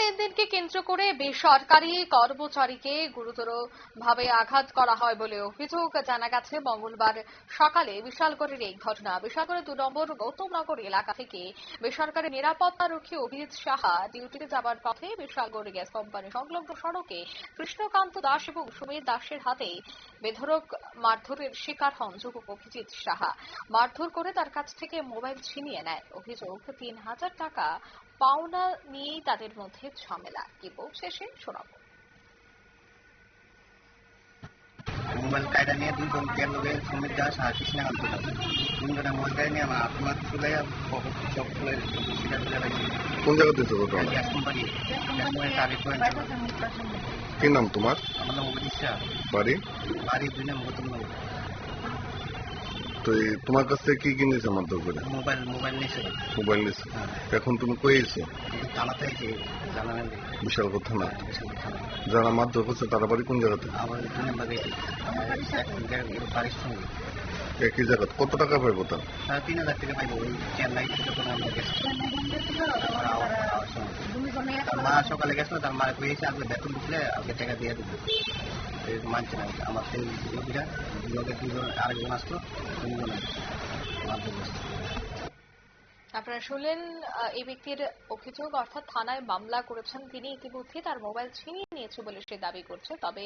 লেনদেনকে কেন্দ্র করে বেসরকারি কর্মচারীকে গুরুতর ভাবে আঘাত করা হয় বলে অভিযোগ জানা গেছে। মঙ্গলবার সকালে বিশালগড়ের এই ঘটনা। বিশালগড়ের দু নম্বর গৌতমনগর এলাকা থেকে বেসরকারি নিরাপত্তারক্ষী অভিজিৎ সাহা ডিউটিতে যাবার পথে বিশালগড় গ্যাস কোম্পানি সংলগ্ন সড়কে কৃষ্ণকান্ত দাস এবং সুমিত দাসের হাতে বেধরক মারধরের শিকার হন যুবক অভিজিৎ সাহা। মারধর করে তার কাছ থেকে মোবাইল ছিনিয়ে নেয়। অভিযোগ, তিন হাজার টাকা পাওনা নিয়েই তাদের মধ্যে ঝামেলা। কি বলছে সে শোনাবো। মোবাইল কায়দা নিয়ে দুজন তেল লোকে সুমিত দাস আর কৃষ্ণা কান্ত দাস তিনজনে মোবাইল কায়দা নিয়ে আমার আত্মার চলে সব খুলে সেটা চলে গেছে কোন জায়গা দিয়েছে ঘটনা গ্যাস কোম্পানি। গ্যাস কোম্পানি তারিখ পয়েন্ট কি নাম তোমার? আমার নাম অভিজিৎ শাহ। বাড়ি? বাড়ি দুই নাম গৌতম নগর তো এই তোমার কাছ থেকে কি কিনেছে মারধর করে মোবাইল মোবাইল নিয়েছিল মোবাইল নিয়েছে হ্যাঁ। এখন তুমি কই এসো জানালেন বিশাল কথা না যারা মারধর করছে তারা বাড়ি কোন জায়গাতে? একই জায়গা কত টাকা পাইবো তার তিন হাজার টাকা পাইবো। চেন্নাই থেকে কোনো আমরা গেছি আমার আওয়াজ আওয়াজ সময় তার মা সকালে গেছিল তার মারে কইছে আজকে বেতন ঢুকলে আজকে টাকা দিয়ে দেবো এই মানছে না আমার সেই লোকটা লোকের দুজন আরেকজন আসলো তিনজন আপনারা শুনলেন এই ব্যক্তির অভিযোগ অর্থাৎ থানায় মামলা করেছেন তিনি ইতিমধ্যে তার মোবাইল ছিনিয়ে নিয়েছে বলে সে দাবি করছে। তবে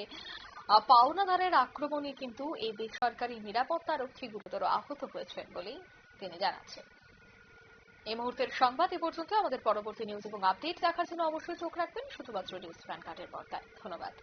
আহ, পাওনাদারের আক্রমণে কিন্তু এই বেসরকারি নিরাপত্তা রক্ষী গুরুতর আহত হয়েছেন বলেই তিনি জানাচ্ছেন। এই মুহূর্তের সংবাদ এ পর্যন্ত। আমাদের পরবর্তী নিউজ এবং আপডেট দেখার জন্য অবশ্যই চোখ রাখবেন শুধুমাত্র নিউজ ফ্যান কার্ডের পর্দায়। ধন্যবাদ।